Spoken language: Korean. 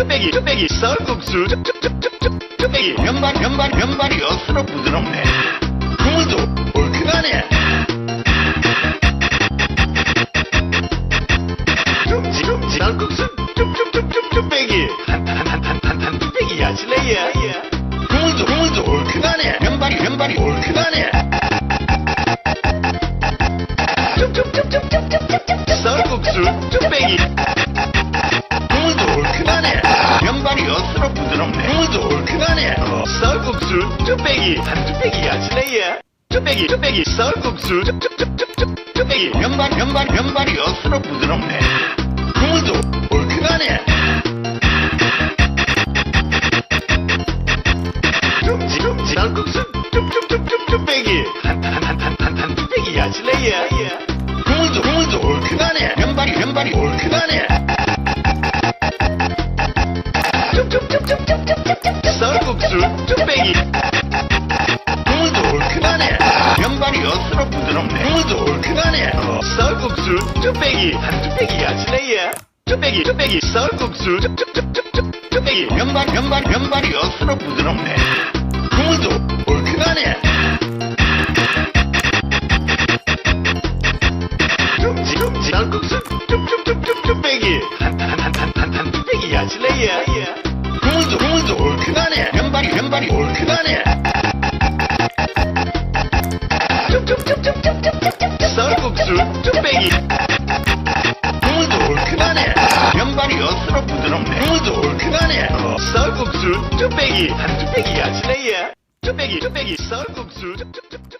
쭈빼기 쭈빼기 쌀국수 쭈빼기 면발 면발 면발이 억수로 부드럽네 국물도 얼큰하네 쭈찌 쭈찌 쌀국수 쭈쭈쭈쭈 쭈빼기 한한한한한 쭈빼기 야실래야 국물도 국물도 얼큰하네 면발이 면발이 얼큰하네 쌀국수 쭈빼기 부드럽네. 국물도 얼큰하네 쌀국수 쭈빼기. 한 쭈빼기 야실래야 쭈빼기 쭈빼기. 쌀국수 쭈쭈쭈쭈쭈 쭈빼기. 면발 면발 면발이 억수로 부드럽네. 국물도 얼큰하네 쭈찌 쭈찌 쌀국수 쭈쭈쭈쭈 쭈빼기. 한한한한한 쭈빼기 야실래야 국물도 국물도 얼큰하네 면발이 면발이 얼큰하네 쌀국수 쭈빼기 국물도 얼큰하네. 면발이 억수로 부드럽네. 국물도 얼큰하네. 쌀국수 쭈빼기 한 쭈빼기 야실래야. 쭈빼기 쭈빼기 쌀국수 쭈빼기 면발 면발 면발이 억수로 부드럽네. 국물도 얼큰하네. 쭈찌 쭈찌 쌀국수 쭈쭈쭈쭈 쭈빼기 한한한한한 쭈빼기 야실래야. 국물도 국물도 얼큰하네 면발이 면발이 얼큰하네 쌀국수 쭈빼기. 국물도 얼큰하네 면발이 억수로 부드럽네. 국물도 얼큰하네 쌀국수 쭈빼기. 한 쭈빼기 야실래야. 쭈빼기 쭈빼기. 쌀국수 쭈- 쭈- 쭈-